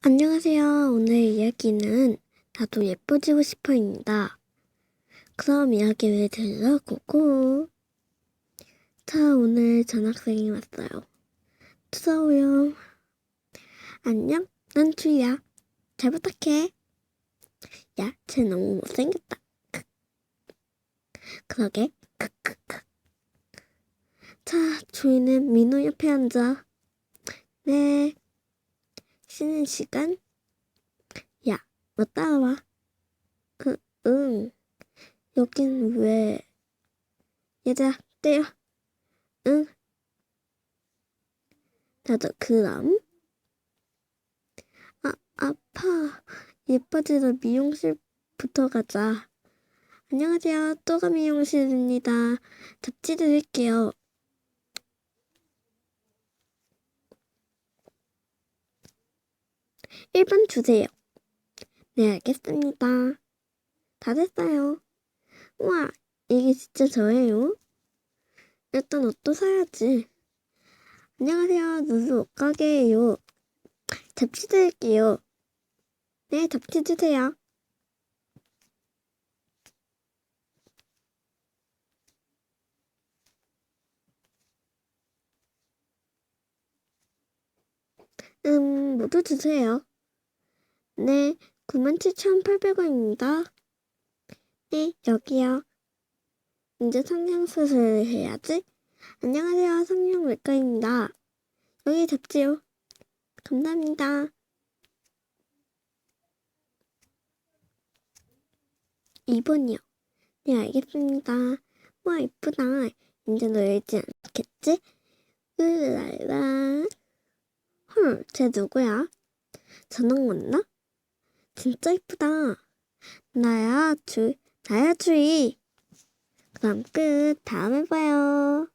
안녕하세요. 오늘 이야기는 나도 예뻐지고 싶어입니다. 그럼 이야기를 들러보고. 자, 오늘 전학생이 왔어요. 투서오요. 안녕, 난 주희야. 잘 부탁해. 야, 쟤 너무 못생겼다. 크. 그러게. 크크크. 자, 주희는 민호 옆에 앉아. 네. 쉬는 시간? 야, 너 따라와. 응, 응. 여긴 왜? 얘들아, 때려. 응. 나도 그럼. 아, 아파. 예뻐지러 미용실부터 가자. 안녕하세요. 또가 미용실입니다. 잡지 드릴게요. 일번 주세요. 네, 알겠습니다. 다 됐어요. 우와, 이게 진짜 저예요? 일단 옷도 사야지. 안녕하세요. 누수 옷가게예요. 잡지 드릴게요. 네, 잡지 주세요. 음, 모두 주세요. 네, 97,800원입니다. 네, 여기요. 이제 성형수술을 해야지. 안녕하세요, 성형외과입니다. 여기 잡지요. 감사합니다. 이번이요 네, 알겠습니다. 와, 이쁘다. 이제 너 열지 않겠지? 으랄라. 헐, 쟤 누구야? 전학 왔나? 진짜 이쁘다. 나야, 주, 나야, 주희. 그럼 끝. 다음에 봐요.